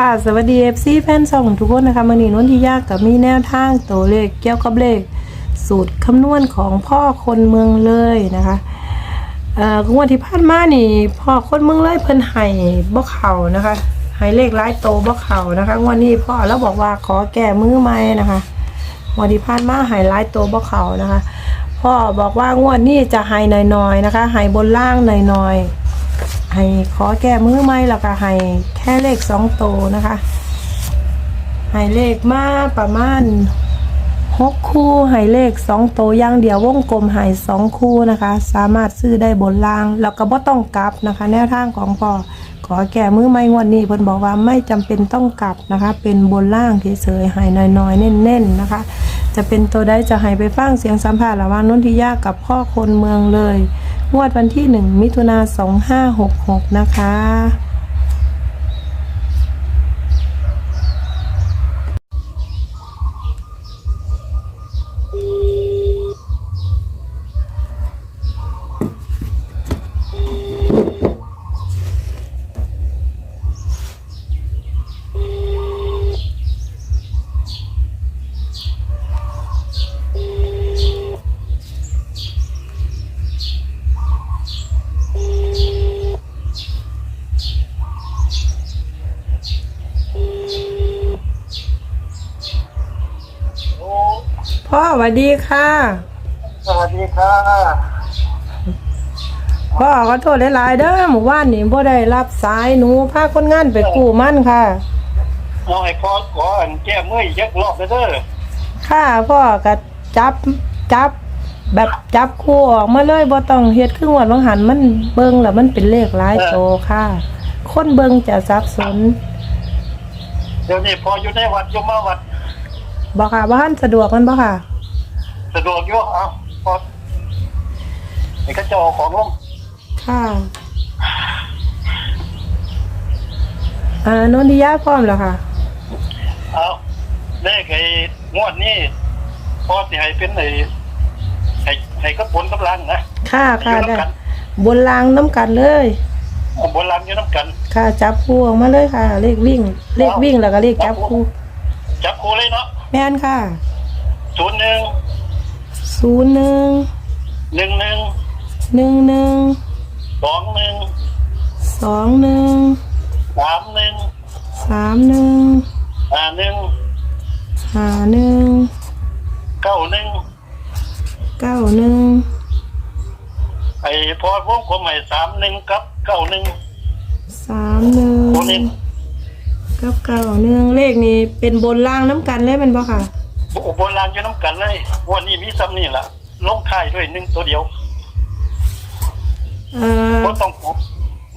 ค่ะสวัสดี FC แฟนช่องทุกคนนะคะมื่อนี้นนทิยากกับมีแนวทางตัวเลขเกี่ยวกับเลข สูตรคำนวณของพ่อคนเมืองเลยนะคะเอ่องวดที่ผ่านมานี่พ่อคนเมืองเลยเพิ่นให้บ่เข่านะคะให้เลขหลายโตบ่เข่านะคะงวดนี้พ่อแล้วบอกว่าขอแก้มือใหม่นะคะงวดที่ผ่านมาให้หลายโตบ่เข่านะคะ พ่อบอกว่างวดนี้จะให้น้อยๆนะคะให้บนล่างน้อยๆ ให้ขอแก้มือไหมแล้วก็ให้แค่เลขสองโตนะคะ ให้เลขมาประมาณหกคู่ให้เลขสองโตอย่างเดียววงกลมให้สองคู่นะคะ สามารถซื้อได้บนล่าง แล้วก็บ่ต้องกลับนะคะ แนวทางของพ่อขอแก้มือไม่งวดนี้เพิ่นบอกว่าไม่จำเป็นต้องกลับนะคะ เป็นบนล่างเฉยๆให้น้อยๆเน้นๆนะคะ จะเป็นตัวใดจะให้ไปฟังเสียงสัมภาษณ์ระหว่างนนทิยากับพ่อคนเมืองเลย งวดวันที่ 1 มิถุนา2566 นะคะ พ่อสวัสดีค่ะ สวัสดีค่ะพ่อขอโทษหลายๆเด้อหมู่บ้านนี่บ่ได้รับสายหนูพาคนงานไปกู้มันค่ะเอาให้พ่อขออันแก้เมื่อยยักรอบเด้อค่ะพ่อก็จับจับ แบบจับคู่ออกมาเลยบ่ต้องเฮ็ดครึ่งวันบางหันมันเบิ่งแล้วมันเป็นเลขหลายโตค่ะ คนเบิ่งจะสับสนเดี๋ยวนี้พออยู่ในวัดอยู่มาวัด บ่ค่ะบ่ทันสะดวกมันบ่ค่ะ สะดวกอยู่เอาพอไอ้กระจอกของลงค่ะอ่านนทิยาพร้อมแล้วค่ะ เอาเลขไอ้งวดนี้พอสิให้เป็นไอ้ให้ให้กระปนกำลังนะค่ะค่ะอยู่ได้น้ำกันบนรางน้ำกันเลย เอาบนลังอยู่น้ำกัน ค่ะจับคู่ออกมาเลยค่ะ เลขวิ่ง เลขวิ่งแล้วก็เลขจับคู่ จับคู่เลยเนาะ แม่นค่ะศูนย์หนึ่งศูนย์หนึ่งหนึ่งหนึ่งหนึ่งหนึ่งสองหนึ่งสองหนึ่งสามหนึ่งสามหนึ่งห้าหนึ่งห้าหนึ่งเก้าหนึ่งเก้าหนึ่งไอ้พอวงกลมใหม่สามหนึ่งกับเก้าหนึ่งสามหนึ่ง ตัวนี้กับเก้าหนึ่งเลขนี้เป็นบนล่างน้ำกันเลยเป็นปะค่ะอุบลรางอยู่น้ำกันเลยวันนี้มีซ้ำนี่แหละลงท้ายด้วยหนึ่งตัวเดียวเอ่อว่าต้องกลับ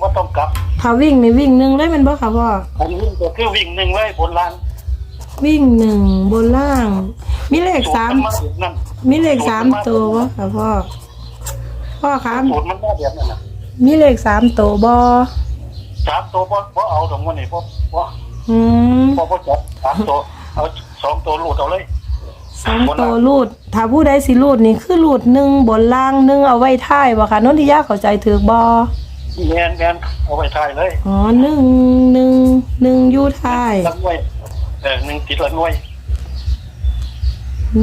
ว่าต้องกลับถ้าวิ่งในวิ่งหนึ่งเลยเป็นปะค่ะพ่ออันนี้ก็คือวิ่งหนึ่งเลยบนรางวิ่งหนึ่งบนล่าง มีเลขสามสูตรนนั่นมีเลขสามตัววะค่ะพ่อพ่อครับสูตรมันมาแบบนั้นนะมีเลขสามตัวบอสามตัวเพราะเอาตรงวันนี้เพราะเพราะ อืมเพราะเพราะจับสามตัวเอาสองตัวหลุดเอาเลยสองตัวรูด ถ้าผู้ใดสิรูดนี่คือรูดหนึ่งบนล่างหนึ่งเอาไว้ท้ายบ่ค่ะนนทิยาเข้าใจถือบอแมนแมนเอาไปทายเลยอ๋อหนึ่งหนึ่งหนึ่งอยู่ท้ายลักหน่วยเออหนึ่งติดละหน่วย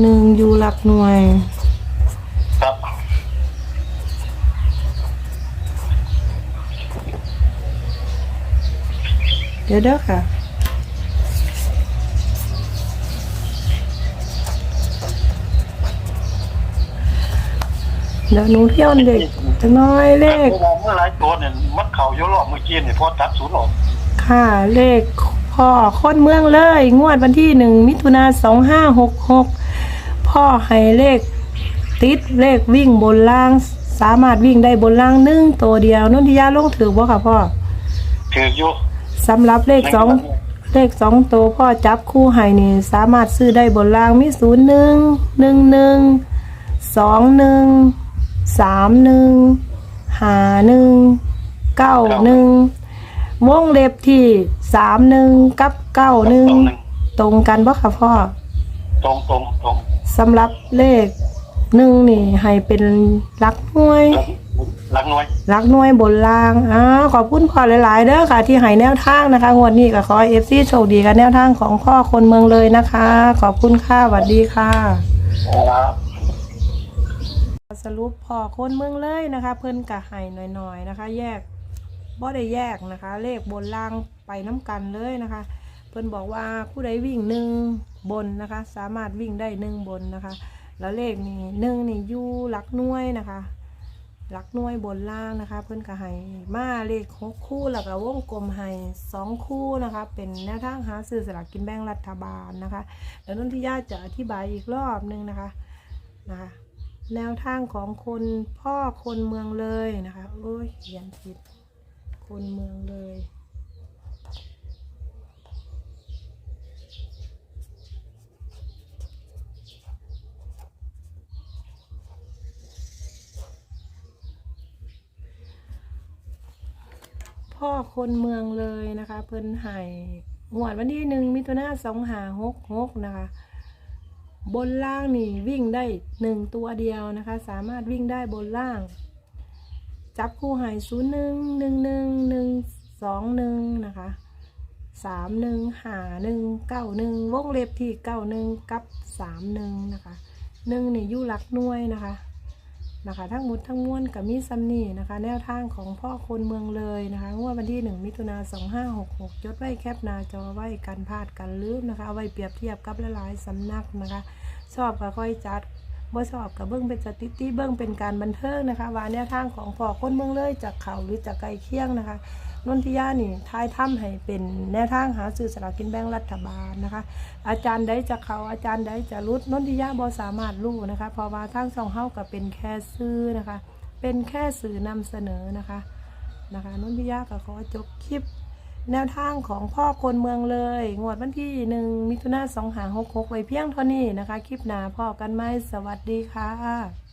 หนึ่งอยู่หลักหน่วย ครับเดี๋ยวเด้อค่ะ เดี๋ยวหนูเที่ยวเด็กจะน้อยเลขเวลาเมื่อหลายตัวเนี่ยมันเข่าเยอะรอบเมื่อกี้เนี่ยพอตัดศูนย์ออกค่ะเลขพ่อคนเมืองเลย งวดวันที่หนึ่งมิถุนาสองห้าหกหกพ่อให้เลขติดเลขวิ่งบนล่าง สามารถวิ่งได้บนล่างหนึ่งตัวเดียวนนทิยาลงถือบ่ค่ะพ่อถืออยู่สำหรับเลขสองเลขสองตัวพ่อจับคู่ให้นี่สามารถซื้อได้บนล่างมีศูนย์หนึ่งหนึ่งหนึ่งสองหนึ่ง สามหนึ่งห้าหนึ่งเก้าหนึ่งวงเล็บที่สามหนึ่งกับเก้าหนึ่งตรงหนึ่งตรงกันปะคะพ่อตรงตรงตรงสำหรับเลขหนึ่งนี่ให้เป็นหลักหน่วยแล้วหลักหน่วยรักหน่วยบนล่างอ้าวขอบคุณพ่อหลาย ๆเด้อค่ะ ที่ให้แนวทางนะคะงวดนี้ก็ขอเอฟซีโชคดีกับแนวทางของพ่อคนเมืองเลยนะคะ ขอบคุณค่ะสวัสดีค่ะครับ สรุปพอคนเมืองเลยนะคะ เพิ่นกะให้หน่อยๆนะคะ แยกบ่ได้แยกนะคะ เลขบนล่างไปน้ำกันเลยนะคะ เพิ่นบอกว่าผู้ใดวิ่งหนึ่งบนนะคะ สามารถวิ่งได้หนึ่งบนนะคะ แล้วเลขนี่หนึ่งนี่อยู่หลักหน่วยนะคะหลักหน่วยบนล่างนะคะ เพิ่นกะให้มาเลขหกคู่แล้วก็วงกลมให้สองคู่นะคะ เป็นแนวทางหาซื้อสลากกินแบ่งรัฐบาลนะคะ แล้วนุ่นทิยาจะอธิบายอีกรอบหนึงนะคะนะคะ แนวทางของคนพ่อคนเมืองเลยนะคะโอ้ยเขียนผิด คนเมืองเลย พ่อคนเมืองเลยนะคะ เพิ่นไห่หวดวันที่หนึ่งมิถุนาสองหาหกหกนะคะ บนล่างนี่วิ่งได้หนึ่งตัวเดียวนะคะ สามารถวิ่งได้บนล่าง จับคู่หายศูนย์หนึ่งหนึ่งหนึ่งหนึ่งสองหนึ่งนะคะสามหนึ่งหาหนึ่งเก้าหนึ่งวงเล็บที่เก้าหนึ่งกับสามหนึ่งนะคะหนึ่งนี่ยู่หลักหน่วยนะคะ นะคะ ทั้งหมดทั้งมวลกับมีซัมนี่นะคะ แนวทางของพ่อคนเมืองเลยนะคะงวดวันที่หนึ่งมิถุนาสองห้าหกหกจดไว้แคปนาจอไว้กันพลาดกันลืมนะคะเอาไว้เปรียบเทียบกับหลายๆสำนักนะคะ ชอบก็ค่อยจัดบ่ชอบกับเบิ้งเป็นสติตี้เบิ้งเป็นการบันเทิงนะคะว่าแนวทางของพ่อคนเมืองเลยจากเขาหรือจากไกลเคียงนะคะ นนทิยานี่ทายถ้ำให้เป็นแนวทางหาซื้อสลากกินแบ่งรัฐบาลนะคะ อาจารย์ใดจะเขาอาจารย์ใดจะรุดนนทิยาบ่สามารถรู้นะคะเพราะว่าทางสองเฮาก็เป็นแค่ซื้อนะคะ เป็นแค่สื่อนำเสนอนะคะนะคะนนทิยาก็ขอจบคลิป แนวทางของพ่อคนเมืองเลย งวดวันที่หนึ่งมิถุนาสองหาหกหกไว้เพียงเท่านี้นะคะ คลิปหน้าพ่อกันไหมสวัสดีค่ะ